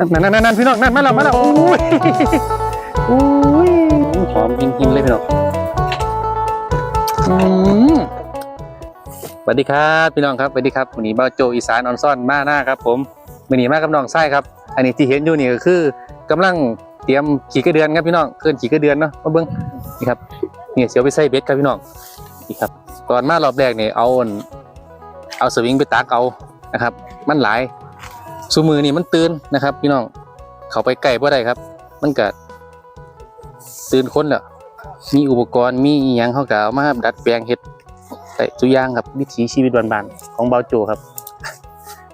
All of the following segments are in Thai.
นั่นนั่นนั่นพี่น้องนั่นมาแล้วมาแล้วอุ้ยอุ้ยหอมจริงๆเลยพี่น้องอืมสวัสดีครับพี่น้องครับสวัสดีครับวันนี้บ้าโจอีสานออนซ่อนมาหน้าครับ ผมวันนี้มากับน้องไส้ครับ อันนี้ที่เห็นอยู่นี่ก็คือกำลังเตรียมขี่กระเดือนครับพี่น้องเคลื่อนขี่กระเดือนเนาะมาเบิ้งนี่ครับนี่เสียวไปใส่เบ็ดครับพี่น้องนี่ครับตอนมารอบแรกเนี่ยเอาอันเอาสวิงไปตักเอานะครับ มันหลาย สูมือนี่มันตื่นนะครับ พี่น้องเขาไปใกล้บ่ได้ครับ มันก็ตื่นคนแล้วมีอุปกรณ์มีอหยังเขาก็เอามาดัดแปลงเฮ็ดแต่ตัวอย่างครับวิถีชีวิตบ้านๆของเบาโจครับ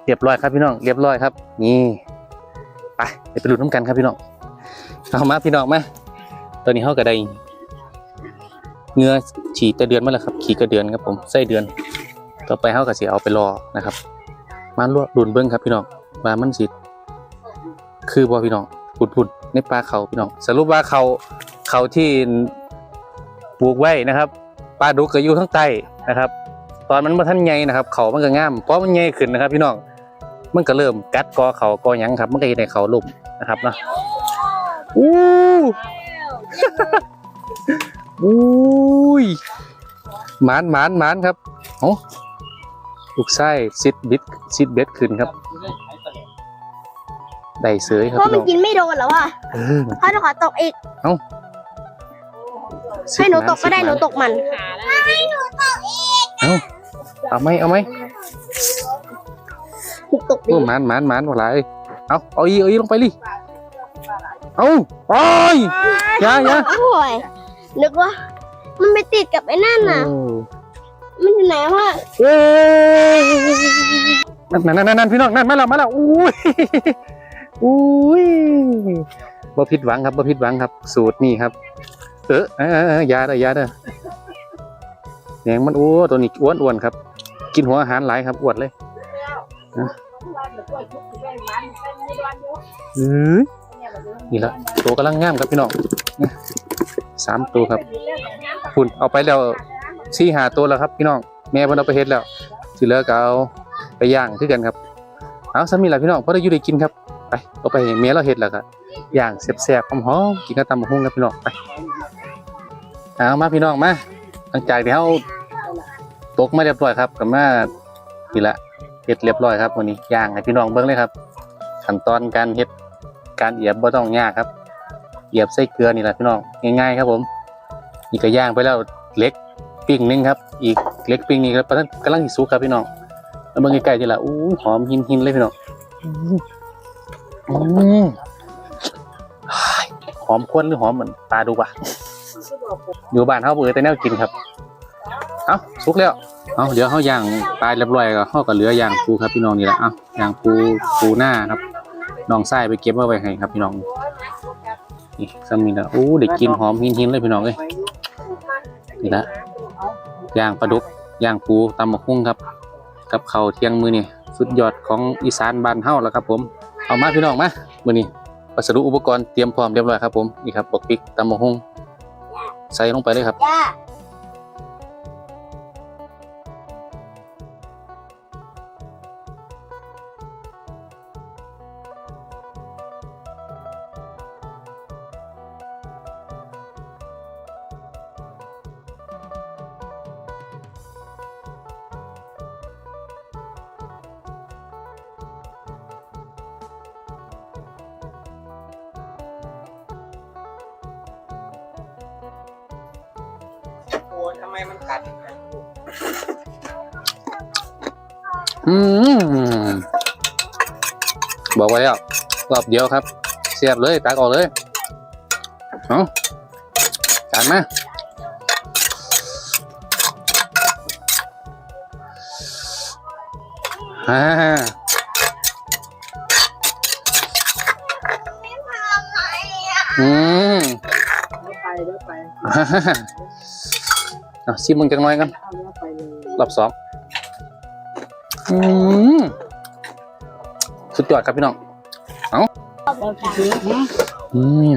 เรียบร้อยครับพี่น้องเรียบร้อยครับ นี่ไปเดี๋ยวไปดูน้ำกันครับพี่น้องเอามาพี่น้องมาตอนนี้เขาก็ได้เงือฉีดต่เดือนมาแล้วครับ ขี่กระเดือนครับผมไส้เดือน ต่อไปเขาก็สิเอาไปรอนะครับ มาลวกดุนเบิ้งครับพี่น้อง ว่ามันสิคือบ่พี่น้องพุ่นๆในปลาเขาพี่น้องสรุปว่าเขาเขาที่ปลูกไว้นะครับปลาดุกก็อยู่ทั้งใต้นะครับ ตอนมันมาท่านใหญ่นะครับ เขามันก็งามเพราะมันใหญ่ขึ้นนะครับ พี่น้องมันก็เริ่มกัดกอเขากอหยังครับ มันก็เห็นในเขาลุ่มนะครับเนาะอู้อุ้ยหมานหมานหมานครับโอ้ลูกไส้ซิดบิดซิดเบ็ดขึ้นครับ ได้เสยครับเพราะพี่มันน้องกินไม่โดนแล้วอะเออ ถ้าหนูขอตกอีกซิให้หนูตกาก็ได้ซิหนูมาตกมัน เอาเอาไหมเอาไหมหนูตกดีโอ้หมานหมานหมานว่าไรเอาเอาอีเอาอีลงไปลิเอาโอ้ยอย่าอย่าโอ้ยนึกว่า มันไปติดกับไอ้นั่นน่ะโอ้มันอยู่ไหนวะเอ้ยนั่นนั่นนั่นนั่นพี่น้องนั่นมาแล้วมาแล้วอุ้ย อุ้ยบ่ผิดหวังครับบ่ผิดหวังครับ สูตรนี่ครับ เออเออ ยาเด้อยาเด้อแหนงมันโอ้ตัวนี้อ้วนอ้วนครับ กินหัวอาหารหลายครับอ้วนเลยนะเอ้ยนี่ละตัวกำลังงามครับพี่น้องนะสามตัวครับคุณเอาไปแล้วสี่หาตัวแล้วครับพี่น้องแม่เพิ่นเอาไปเฮ็ดแล้วที่เหลือก็เอาไปย่างคือกันครับเอาสามีล่ะพี่น้องพอได้อยู่ได้กินครับ ไปเอาไปให้แม่เราเฮ็ดแล้วก็ย่างแซ่บๆหอมๆกินกับตำบักหุ่งครับพี่น้องไปเอามาพี่น้องมาหลังจากที่เฮาตกมาเรียบร้อยครับก็มานี่ละเฮ็ดเรียบร้อยครับวันนี้ย่างให้พี่น้องเบิ่งเลยครับ ขั้นตอนการเฮ็ดการเอียบบ่ต้องยากครับเอียบใส่เกลือนี่แหละพี่น้องง่ายๆครับผมนี่ก็ย่างไปแล้วเล็กปิ้งนึงครับ อีกเล็กปิ้งนี่ก็กำลังสิสุกครับพี่น้องแล้วเบิ่งใกล้ๆนี่ล่ะอู้หอมหินหินๆเลยพี่น้อง อืมหอมควนหรือหอมเหมือนปลาดูกว่าอยู่บ้านเฮาเบื่อแต่แนวกินครับ เอ้าสุกแล้ว เอาเดี๋ยวเฮาย่างปลาเรียบร้อยก็เฮาก็เหลือย่างปูครับพี่น้องนี่แหละเอ้าย่างปูปูหน้าครับน้องไส้ไปเก็บเอาไว้ให้ครับพี่น้องนี่ซ้ำนี่ละอู้ได้กลินหอมหินหินๆเลยพี่น้องเอ้ยนี่ละย่างปลาดุกย่างปูตำมะคุ้งครับ กับเข้าเที่ยงมือนี่สุดยอดของอีสานบ้านเฮาแล้วครับผม เอามาพี่น้องมามื้อนี้วัสดุอุปกรณ์เตรียมพร้อมเรียบร้อยครับผมนี่ครับปกปิกตำมะฮงใส่ลงไปเลยครับ ทำไมมันกัดอืมบอกไว้แล้วรอบเดียวครับ เสียบเลยตักออกเลยเอาจานมาฮ่าอืมไปแล้วไปฮ่าฮ่าฮ่าเอาชิมมึงจังน้อยกันเอาแล้วไปเลยรอบสองอืมสุดยอดครับพี่น้องเราจะซื้อนะอืม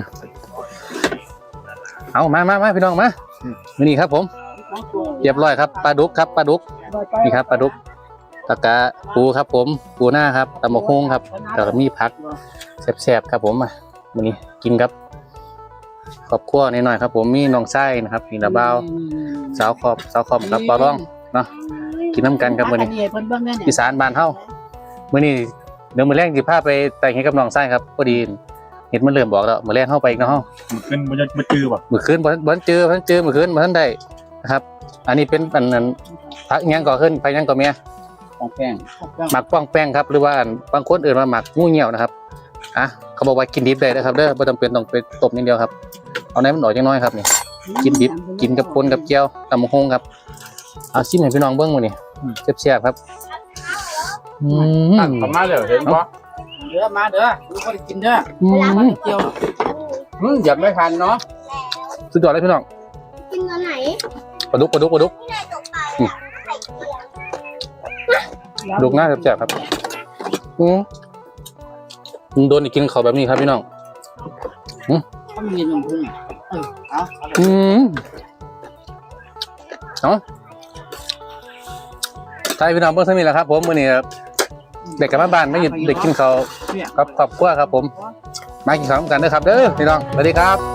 เอามามามาพี่น้องมามานี่ครับผม เรียบร้อยครับปลาดุกครับปลาดุก นี่ครับปลาดุกแล้วก็ปูครับผม ปูหน้าครับตำมะฮุงครับแล้วก็มีผักแซ่บๆครับผมมาวันนี้กินครับ ครอบครัวนิดหน่อยครับ ผมมีน้องไส้นะครับมีนาบ้าวสาวขอบสาวขอบกับบาวร้องเนาะกินน้ำกันครับวันนี้เพิ่นเบิ่งได้เนี่ยอีสานบ้านเฮามื้อนี้เดี๋ยวมื้อแรงสิพาไปแต่งเฮ็ดกับน้องไส้ครับพอดีเห็ดมันเริ่มบอกแล้วมื้อแรงเฮาไปอีกเนาะเฮาขึ้นมันจะมาจือป่ะมื้อคืนบ่ทันบ่ทันเจอบ่ทันเจอมื้อคืนบ่ทันได้นะครับ อันนี้เป็นอันนั้นผักอิหยังก่อขึ้นไปยังก่อเมียของแป้งหมักป้องแป้งครับหรือว่าอันบางคนเอื่นว่าหมักงูเหี่ยวนะครับอะเขาบอกว่ากินดิบได้นะครับเด้อบ่จำเป็นต้องไปต้มอย่างเดียวครับ เอาไหนมันออกจังน้อยครับนี่กินดิบกินกับปนกับเจียวตำบักหุ่งครับเอาชิมให้พี่น้องเบิ่งมื้อนี้แซ่บๆครับอืมตัดออกมาเลยเห็นปะเด้อมาเด้อลูกบ่ได้กินเด้ออืมเกี่ยวอืมอย่าไม่ทันเนาะสุดยอดเลยพี่น้องกินตอนไหนปลาดุกปลาดุกปลาดุกที่ไหนตกปลาอะไข่เจียวดุกหน้าแซ่บๆครับอืมโดนอีกกินข้าวแบบนี้ครับพี่น้อง ต้องมีน้ำผึ้งเออเอาอืมเอาใช่พี่น้องเพิ่งสมิธแล้วครับ ผมมื่อนี้เด็กกลับมาบ้านไม่หยุดเด็กกินข้าวเนี่ยครับครอบครัวครับ ผม มากินข้าวกันเด้อครับ เด้อพี่น้องสวัสดีครับ